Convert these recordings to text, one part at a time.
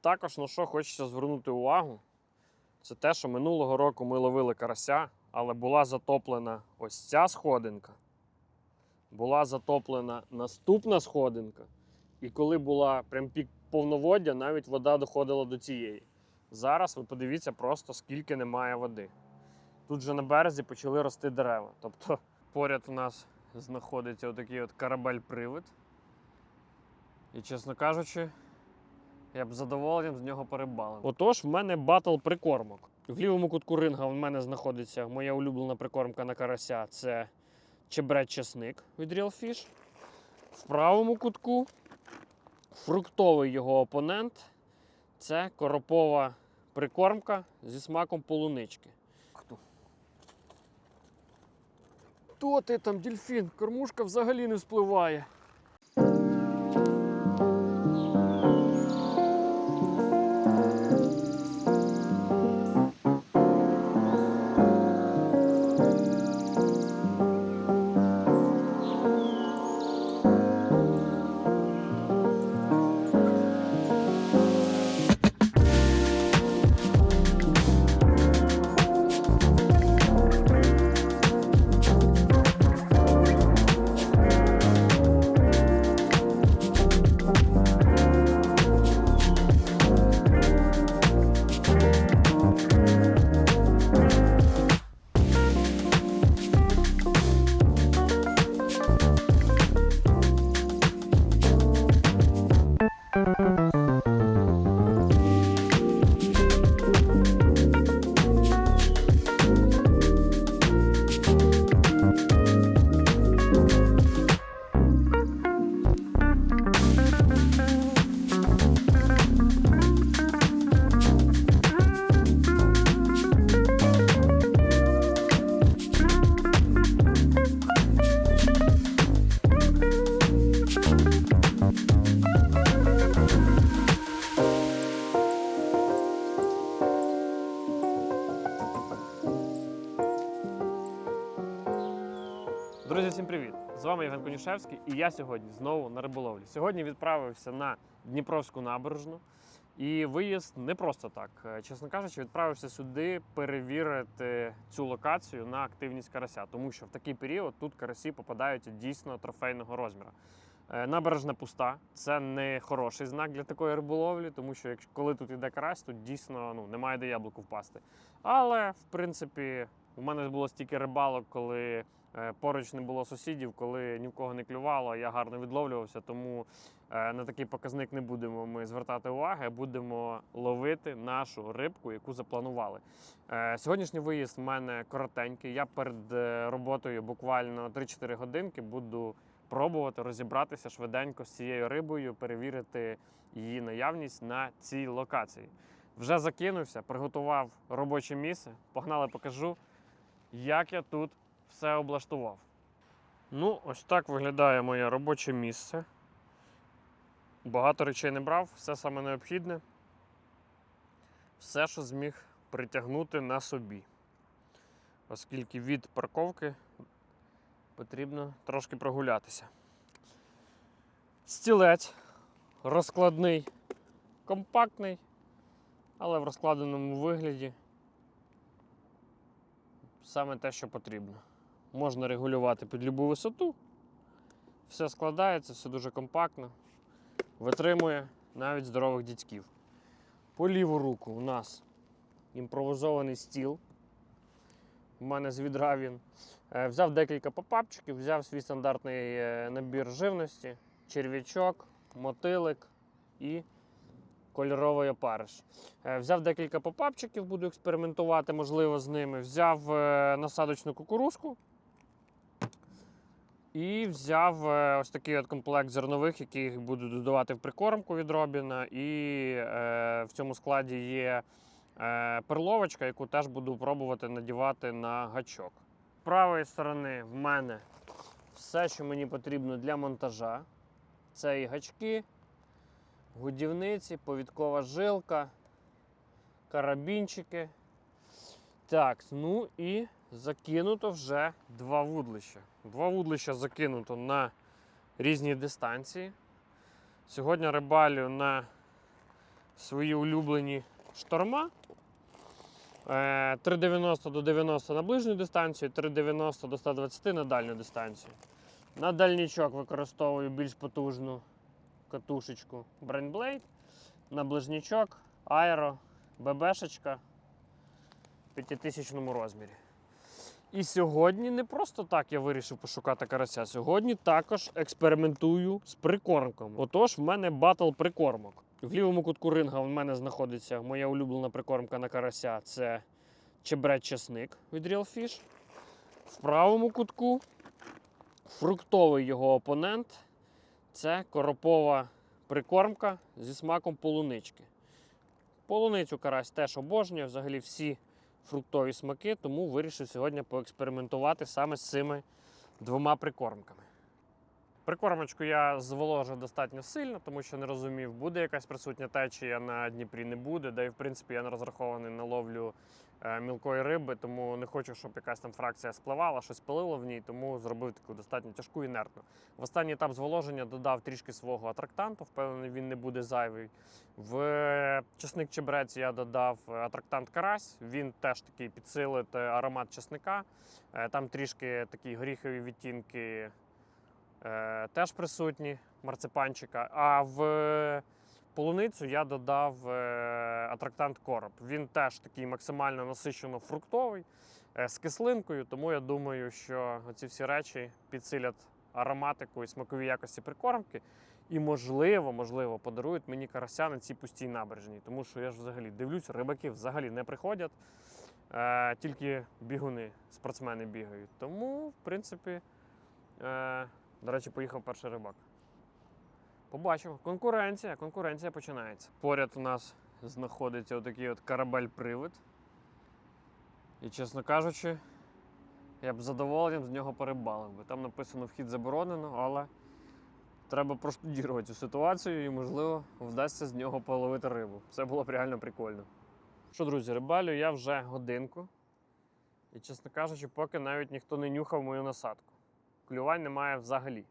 Також на що хочеться звернути увагу, це те, що минулого року ми ловили карася, але була затоплена ось ця сходинка. Була затоплена наступна сходинка. І коли була прям пік повноводдя, навіть вода доходила до цієї. Зараз ви подивіться просто, скільки немає води. Тут же на березі почали рости дерева. Тобто поряд у нас знаходиться отакий от корабель-привид. І, чесно кажучи, я б з задоволенням з нього перебалив. Отож, в мене батл прикормок. В лівому кутку ринга в мене знаходиться моя улюблена прикормка на карася це чебрет чесник від Real Fish. В правому кутку фруктовий його опонент це коропова прикормка зі смаком полунички. Хто? Хто ти там, дельфін? Кормушка взагалі не спливає. Вами і я сьогодні знову на риболовлі. Сьогодні відправився на Дніпровську набережну. І виїзд не просто так. Е, Чесно кажучи, відправився сюди перевірити цю локацію на активність карася, тому що в такий період тут карасі попадаються дійсно трофейного розміру. Е, Набережна пуста, це не хороший знак для такої риболовлі, тому що якщо коли тут іде карась, тут дійсно ну, немає де яблуку впасти. Але в принципі, у мене було стільки рибалок, коли поруч не було сусідів, коли ні в кого не клювало, я гарно відловлювався, тому е, на такий показник не будемо ми звертати уваги, будемо ловити нашу рибку, яку запланували. Е, Сьогоднішній виїзд в мене коротенький. Я перед е, роботою буквально 3-4 годинки буду пробувати розібратися швиденько з цією рибою, перевірити її наявність на цій локації. Вже закинувся, приготував робоче місце. Погнали, покажу, як я тут все облаштував. Ну, ось так виглядає моє робоче місце. Багато речей не брав, все саме необхідне. Все, що зміг притягнути на собі. Оскільки від парковки потрібно трошки прогулятися. Стілець розкладний, компактний, але в розкладеному вигляді саме те, що потрібно. Можна регулювати під будь-яку висоту. Все складається, все дуже компактно, витримує навіть здорових дітьків. По ліву руку у нас імпровізований стіл. У мене з відра він. Е, Взяв декілька попапчиків, взяв свій стандартний е, набір живності, черв'ячок, мотилик і кольоровий опариш. Е, Взяв декілька попапчиків, буду експериментувати, можливо, з ними. Взяв насадочну кукурузку. І взяв е, ось такий от комплект зернових, яких буду додавати в прикормку від Робіна. І е, в цьому складі є е, перловочка, яку теж буду пробувати надівати на гачок. З правої сторони в мене все, що мені потрібно для монтажа. Це і гачки, годівниці, повідкова жилка, карабінчики. Так, ну і закинуто вже два вудлища. Два вудлища закинуто на різні дистанції. Сьогодні рибалю на свої улюблені шторма. Е, 3,90 до 90 на ближню дистанцію, 3,90 до 120 на дальню дистанцію. На дальнічок використовую більш потужну катушечку Brain Blade. На ближнічок Aero ББшечка в 5000 розмірі. І сьогодні не просто так я вирішив пошукати карася. Сьогодні також експериментую з прикормком. Отож, в мене батл прикормок. В лівому кутку ринга в мене знаходиться моя улюблена прикормка на карася це чебрет чесник від Real Fish. В правому кутку фруктовий його опонент це коропова прикормка зі смаком полунички. Полуницю карась теж обожнює, взагалі всі фруктові смаки, тому вирішив сьогодні поекспериментувати саме з цими двома прикормками. Прикормочку я зволожив достатньо сильно, тому що не розумів, буде якась присутня течія на Дніпрі, не буде. Да і в принципі я не розрахований на ловлю е, мілкої риби, тому не хочу, щоб якась там фракція спливала, щось пилило в ній, тому зробив таку достатньо тяжку інертну. В останній етап зволоження додав трішки свого атрактанту, впевнений, він не буде зайвий. В чесник чебрець я додав е, атрактант карась. Він теж такий підсилить е, аромат чесника. Е, Там трішки такі горіхові відтінки е, теж присутні марципанчика. А в полуницю я додав е, атрактант короб. Він теж такий максимально насичено фруктовий е, з кислинкою, тому я думаю, що ці всі речі підсилять ароматику і смакові якості прикормки. І, можливо, можливо, подарують мені карася на цій пустій набережній. Тому що я ж взагалі дивлюсь, рибаки взагалі не приходять, е, тільки бігуни, спортсмени бігають. Тому, в принципі, е, до речі, поїхав перший рибак. Побачимо. Конкуренція, конкуренція починається. Поряд у нас знаходиться отакий от корабель-привид. І, чесно кажучи, я б задоволенням з нього порибалив би. Там написано вхід заборонено, але треба проштудірувати цю ситуацію і, можливо, вдасться з нього половити рибу. Це було б реально прикольно. Що, друзі, рибалю я вже годинку. І, чесно кажучи, поки навіть ніхто не нюхав мою насадку. Клювань немає взагалі.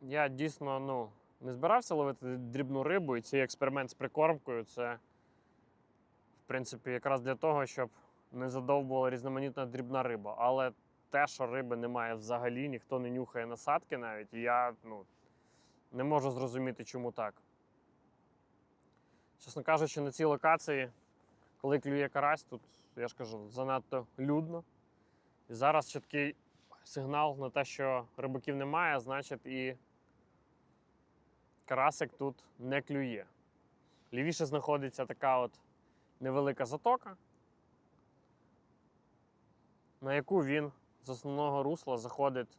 Я дійсно ну, не збирався ловити дрібну рибу, і цей експеримент з прикормкою це, в принципі, якраз для того, щоб не задовбувала різноманітна дрібна риба. Але те, що риби немає взагалі, ніхто не нюхає насадки навіть, і я ну, не можу зрозуміти, чому так. Чесно кажучи, на цій локації, коли клює карась, тут, я ж кажу, занадто людно. І зараз чіткий сигнал на те, що рибаків немає, значить і карасик тут не клює. Лівіше знаходиться така от невелика затока, на яку він з основного русла заходить,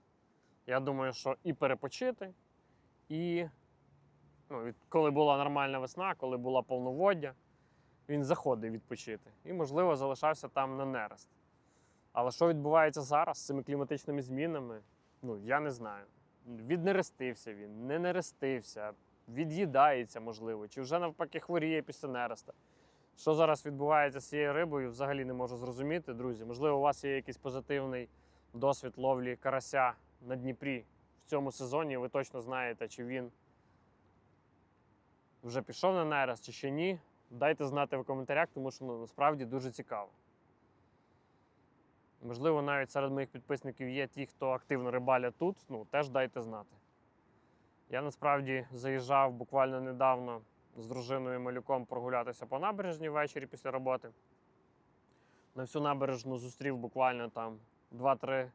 я думаю, що і перепочити, і ну, коли була нормальна весна, коли була повноводдя, він заходив відпочити. І, можливо, залишався там на нерест. Але що відбувається зараз з цими кліматичними змінами, ну я не знаю. Віднерестився він, не нерестився, від'їдається, можливо, чи вже навпаки хворіє після нереста. Що зараз відбувається з цією рибою, взагалі не можу зрозуміти, друзі. Можливо, у вас є якийсь позитивний досвід ловлі карася на Дніпрі в цьому сезоні. Ви точно знаєте, чи він вже пішов на нерест, чи ще ні. Дайте знати в коментарях, тому що ну, насправді дуже цікаво. Можливо, навіть серед моїх підписників є ті, хто активно рибалять тут, ну теж дайте знати. Я насправді заїжджав буквально недавно з дружиною і малюком прогулятися по набережній ввечері після роботи. На всю набережну зустрів буквально там 2-3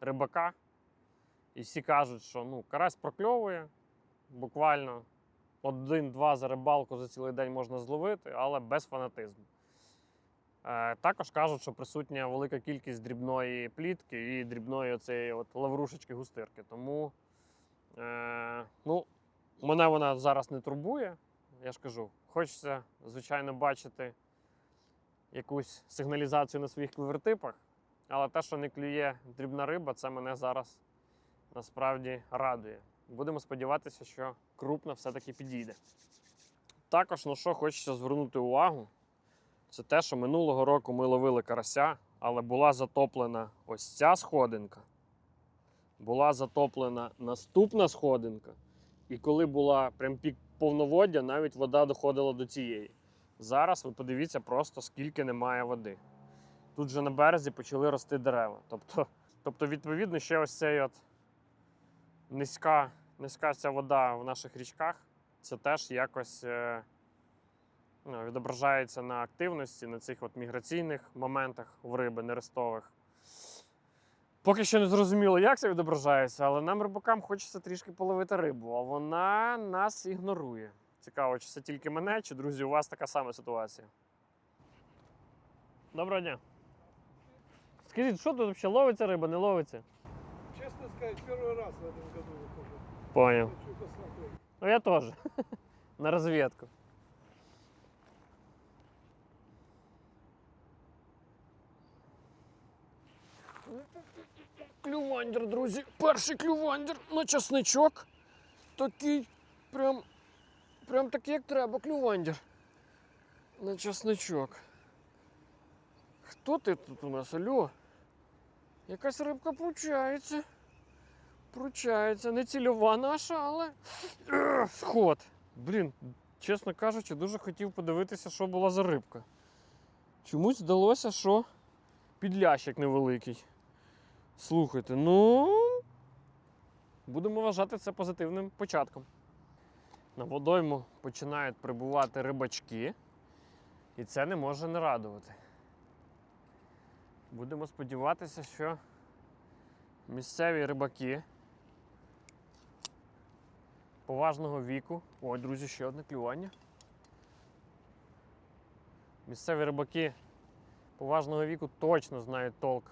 рибака. І всі кажуть, що ну, карась прокльовує, буквально один-два за рибалку за цілий день можна зловити, але без фанатизму. Е, Також кажуть, що присутня велика кількість дрібної плітки і дрібної оцеї от лаврушечки густирки. Тому е, ну, мене вона зараз не турбує. Я ж кажу, хочеться, звичайно, бачити якусь сигналізацію на своїх квивертипах, але те, що не клює дрібна риба, це мене зараз насправді радує. Будемо сподіватися, що крупна все-таки підійде. Також на що хочеться звернути увагу, це те, що минулого року ми ловили карася, але була затоплена ось ця сходинка. Була затоплена наступна сходинка. І коли була прям пік повноводдя навіть вода доходила до цієї. Зараз ви подивіться просто скільки немає води. Тут же на березі почали рости дерева. Тобто, тобто відповідно, ще ось цей от низька, низька ця вода в наших річках, це теж якось е, відображається на активності, на цих от міграційних моментах в риби нерестових. Поки що не зрозуміло, як це відображається, але нам рибакам хочеться трішки половити рибу, а вона нас ігнорує. Цікаво, чи це тільки мене, чи друзі, у вас така сама ситуація. Доброго дня. Скажіть, що тут взагалі ловиться риба, не ловиться? Честно сказать, первый раз в этом году выхожу. Поняв. Хочу посмотреть. Ну я теж. На розвідку. Клювандер, друзі. Перший клювандер на часничок. Такий прям. Прям такий, як треба, клювандер. На часничок. Хто ти тут у нас? Алло? Якась рибка пручається. Пручається. Не цільова наша, але. Сход. Блін, чесно кажучи, дуже хотів подивитися, що була за рибка. Чомусь здалося, що підлящик невеликий. Слухайте, ну. Будемо вважати це позитивним початком. На водойму починають прибувати рибачки, і це не може не радувати. Будемо сподіватися, що місцеві рибаки поважного віку. Ой, друзі, ще одне клювання. Місцеві рибаки поважного віку точно знають толк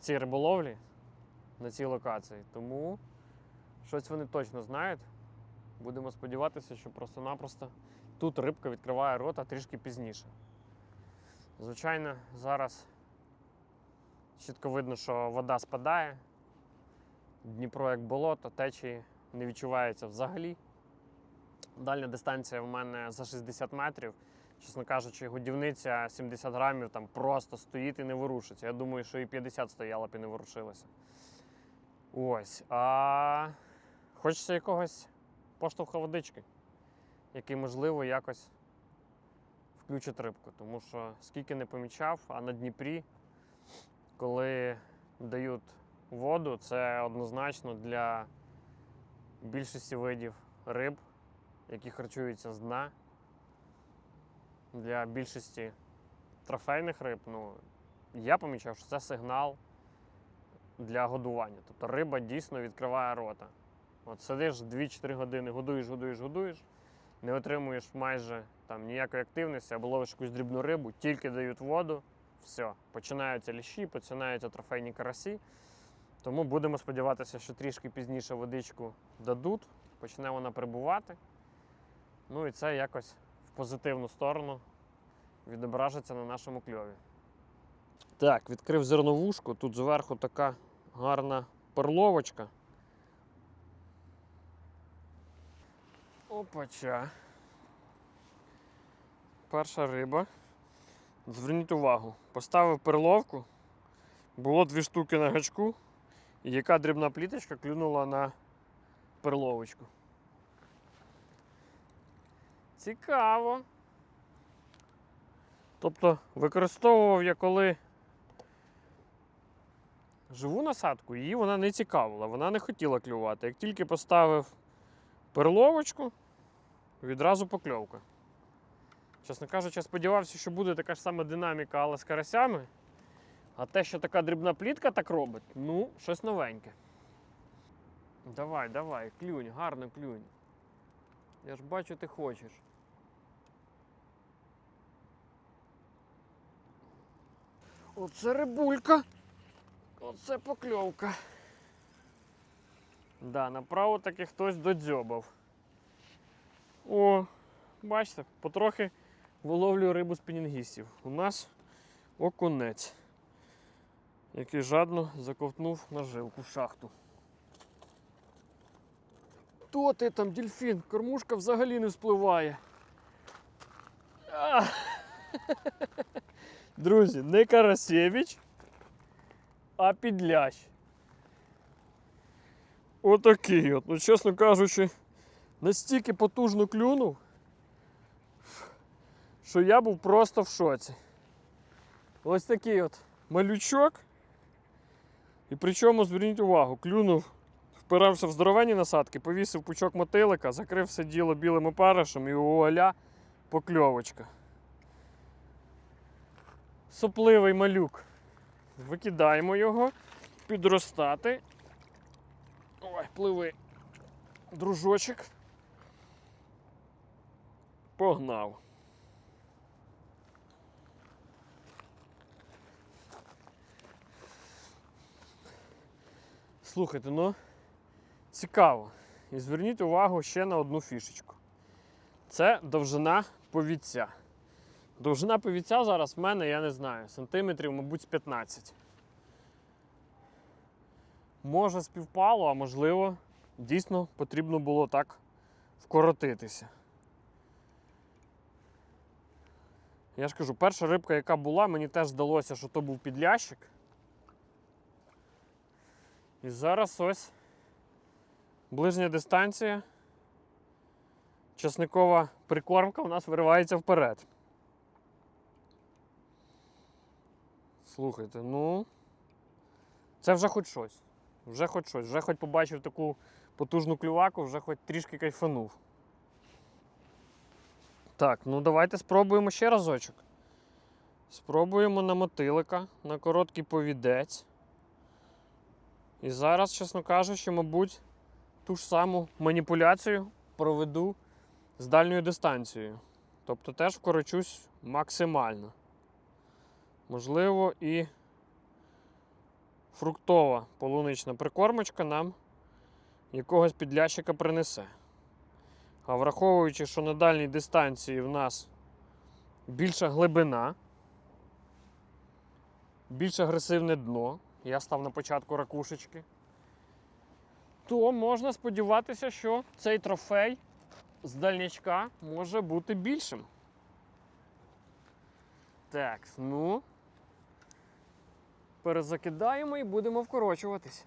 цій риболовлі на цій локації. Тому щось вони точно знають. Будемо сподіватися, що просто-напросто тут рибка відкриває рота трішки пізніше. Звичайно, зараз чітко видно, що вода спадає. Дніпро як болото, течії не відчувається взагалі. Дальня дистанція в мене за 60 метрів. Чесно кажучи, годівниця 70 грамів там просто стоїть і не ворушиться. Я думаю, що і 50 стояла б і не ворушилася. Ось. А хочеться якогось поштовха водички, який, можливо, якось включить рибку. Тому що скільки не помічав, а на Дніпрі, коли дають воду, це однозначно для більшості видів риб, які харчуються з дна. Для більшості трофейних риб, ну, я помічав, що це сигнал для годування. Тобто риба дійсно відкриває рота. От сидиш 2-4 години, годуєш, годуєш, годуєш, не отримуєш майже там ніякої активності, або ловиш якусь дрібну рибу, тільки дають воду, все, починаються ліщі, починаються трофейні карасі. Тому будемо сподіватися, що трішки пізніше водичку дадуть, почне вона прибувати. Ну і це якось позитивну сторону відображиться на нашому кльові. Так, відкрив зерновушку. Тут зверху така гарна перловочка. Опача. Перша риба. Зверніть увагу, поставив перловку, було дві штуки на гачку, і яка дрібна пліточка клюнула на перловочку. Цікаво. Тобто використовував я коли живу насадку, її вона не цікавила, вона не хотіла клювати. Як тільки поставив перловочку, відразу покльовка. Чесно кажучи, сподівався, що буде така ж сама динаміка, але з карасями. А те, що така дрібна плітка так робить, ну, щось новеньке. Давай, давай, клюнь, гарно клюнь. Я ж бачу, ти хочеш. Оце рибулька. Оце покльовка. Да, направо таки хтось додзьобав. О, бачите, потрохи виловлюю рибу з пенінгістів. У нас окунець, який жадно заковтнув наживку в шахту. Хто ти там, дельфін? Кормушка взагалі не спливає. Друзі, не Карасєвич, а підлящ. Отакий от. Ну, чесно кажучи, настільки потужно клюнув, що я був просто в шоці. Ось такий от малючок. І причому, зверніть увагу, клюнув, впирався в здоровенні насадки, повісив пучок мотилика, закрив все діло білим опаришем і вуаля покльовочка. Сопливий малюк. Викидаємо його, підростати. Ой, пливи. Дружочок. Погнав. Слухайте, ну цікаво. І зверніть увагу ще на одну фішечку. Це довжина повіця. Довжина повіця зараз в мене, я не знаю, сантиметрів, мабуть, з 15. Може співпало, а можливо, дійсно потрібно було так вкоротитися. Я ж кажу, перша рибка, яка була, мені теж здалося, що то був підлящик. І зараз ось ближня дистанція. Часникова прикормка у нас виривається вперед. Слухайте, ну. Це вже хоч щось. Вже хоч щось. Вже хоч побачив таку потужну клюваку, вже хоч трішки кайфанув. Так, ну давайте спробуємо ще разочок. Спробуємо на мотилика, на короткий повідець. І зараз, чесно кажучи, мабуть, ту ж саму маніпуляцію проведу з дальньою дистанцією. Тобто теж вкорочусь максимально. Можливо, і фруктова полунична прикормочка нам якогось підлящика принесе. А враховуючи, що на дальній дистанції в нас більша глибина, більш агресивне дно, я став на початку ракушечки, то можна сподіватися, що цей трофей з дальнячка може бути більшим. Так, ну. Перезакидаємо і будемо вкорочуватись.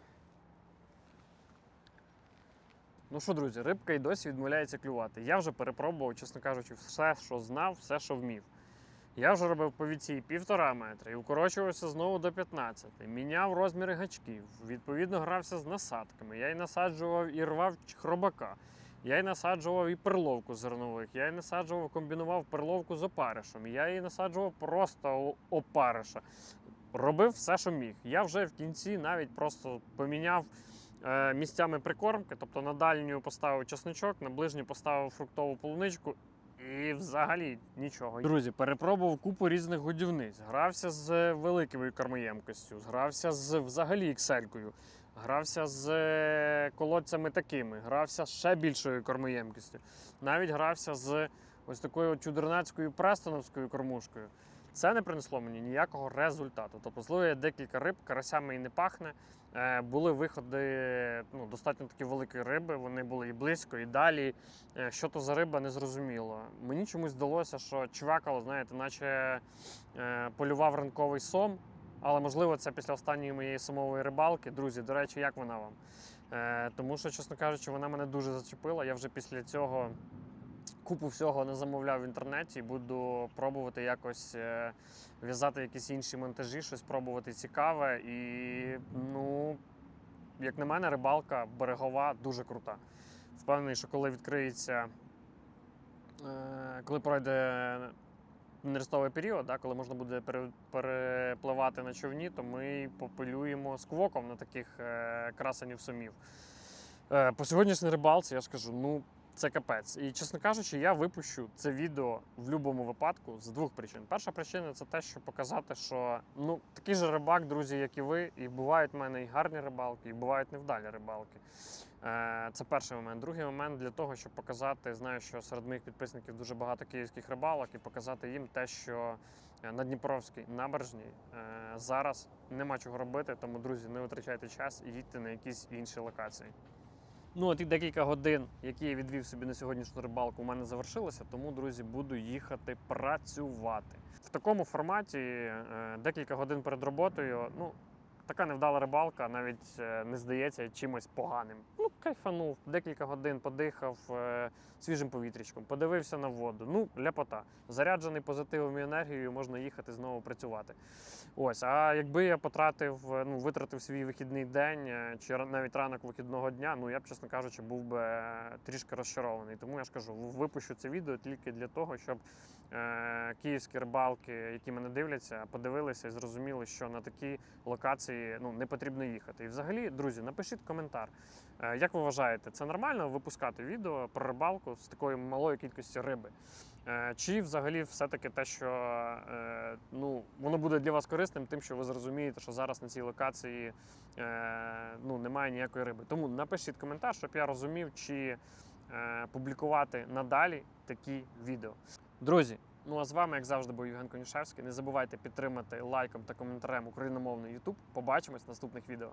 Ну що, друзі, рибка і досі відмовляється клювати. Я вже перепробував, чесно кажучи, все, що знав, все, що вмів. Я вже робив по віці півтора метра і укорочувався знову до 15. Міняв розміри гачків, відповідно грався з насадками. Я і насаджував і рвав хробака. Я і насаджував і перловку зернових, я і насаджував, комбінував перловку з опаришем, я і насаджував просто опариша. Робив все, що міг. Я вже в кінці навіть просто поміняв е, місцями прикормки, тобто на дальню поставив чесничок, на ближню поставив фруктову полуничку. І взагалі нічого. Друзі, перепробував купу різних годівниць. Грався з великою кормоємкостю, грався з взагалі ікселькою, грався з е, колодцями такими, грався з ще більшою кормоємкістю. Навіть грався з ось такою чудернацькою престоновською кормушкою. Це не принесло мені ніякого результату. Тобто зловив декілька риб, карасями і не пахне. Е, були виходи ну, достатньо такі великої риби, вони були і близько, і далі. Е, Що то за риба, не зрозуміло. Мені чомусь здалося, що чвякало, знаєте, наче е, полював ранковий сом. Але можливо, це після останньої моєї сомової рибалки. Друзі, до речі, як вона вам? Е, тому що, чесно кажучи, вона мене дуже зачепила. Я вже після цього купу всього не замовляв в інтернеті. Буду пробувати якось е, в'язати якісь інші монтажі, щось пробувати цікаве. І, ну, як на мене, рибалка берегова дуже крута. Впевнений, що коли відкриється, е, коли пройде нерестовий період, да, коли можна буде перепливати на човні, то ми попилюємо сквоком на таких е, красенів сумів. По сьогоднішній рибалці я скажу, ну це капець. І чесно кажучи, я випущу це відео в будь-якому випадку з двох причин. Перша причина це те, щоб показати, що ну такий же рибак, друзі, як і ви, і бувають в мене і гарні рибалки, і бувають невдалі рибалки. Е, Це перший момент. Другий момент для того, щоб показати, знаю, що серед моїх підписників дуже багато київських рибалок, і показати їм те, що е, на Дніпровській набережній е, зараз нема чого робити. Тому, друзі, не витрачайте час і їдьте на якісь інші локації. Ну, а ті декілька годин, які я відвів собі на сьогоднішню рибалку, у мене завершилося, тому, друзі, буду їхати працювати. В такому форматі е, декілька годин перед роботою. Ну, така невдала рибалка навіть е, не здається чимось поганим. Ну, кайфанув, декілька годин подихав е, свіжим повітрячком, подивився на воду. Ну, ляпота. Заряджений позитивом і енергією, можна їхати знову працювати. Ось, а якби я потратив, е, ну, витратив свій вихідний день чи навіть ранок вихідного дня, ну я б, чесно кажучи, був би трішки розчарований. Тому я ж кажу, випущу це відео тільки для того, щоб київські рибалки, які мене дивляться, подивилися і зрозуміли, що на такі локації ну, не потрібно їхати. І взагалі, друзі, напишіть коментар. Е, як ви вважаєте, це нормально випускати відео про рибалку з такою малою кількістю риби? Е, Чи взагалі все-таки те, що е, ну, воно буде для вас корисним, тим, що ви зрозумієте, що зараз на цій локації е, ну, немає ніякої риби. Тому напишіть коментар, щоб я розумів, чи е, публікувати надалі такі відео. Друзі, ну а з вами, як завжди, був Євген Конюшевський. Не забувайте підтримати лайком та коментарем україномовний YouTube. Побачимось в наступних відео.